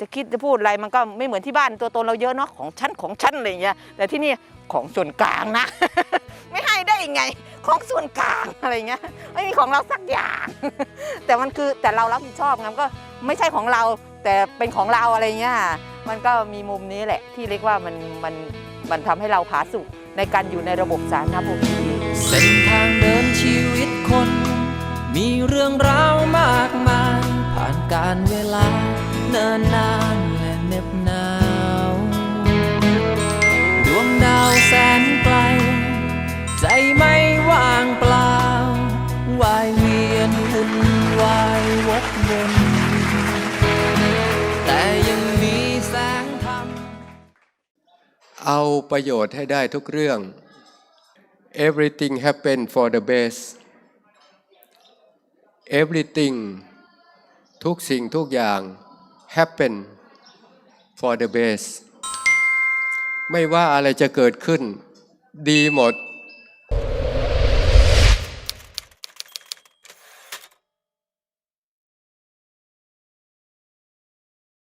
จะคิดจะพูดอะไรมันก็ไม่เหมือนที่บ้านตัวตนเราเยอะเนาะของฉันของฉันอะไรอย่างเงี้ยแต่ที่นี่ของส่วนกลางนะ ไม่ให้ได้ยังไง ของส่วนกลางอะไรเงี้ยไม่มีของเราสักอย่าง แต่มันคือแต่เรารับผิดชอบงมันก็ไม่ใช่ของเรา แต่เป็นของเราอะไรเงี้ยมันก็มีมุมนี้แหละ ที่เรียกว่ามันมันมันทำให้เราผาสุกในการอยู่ในระบบสาธารณภูมิที่ดีเส้นทางเดินชีวิตคน มีเรื่องราวมากมาย ผ่านการเวลา เนิ่นนานและเหน็บหนาว ดวงดาวแสนไกล ใจไม่ว่างเปล่าวายเวียนวุ่นวายวกวนแต่ยังมีแสงธรรม เอาประโยชน์ให้ได้ทุกเรื่อง everything happen for the best everything ทุกสิ่งทุกอย่าง happen for the best ไม่ว่าอะไรจะเกิดขึ้น ดีหมด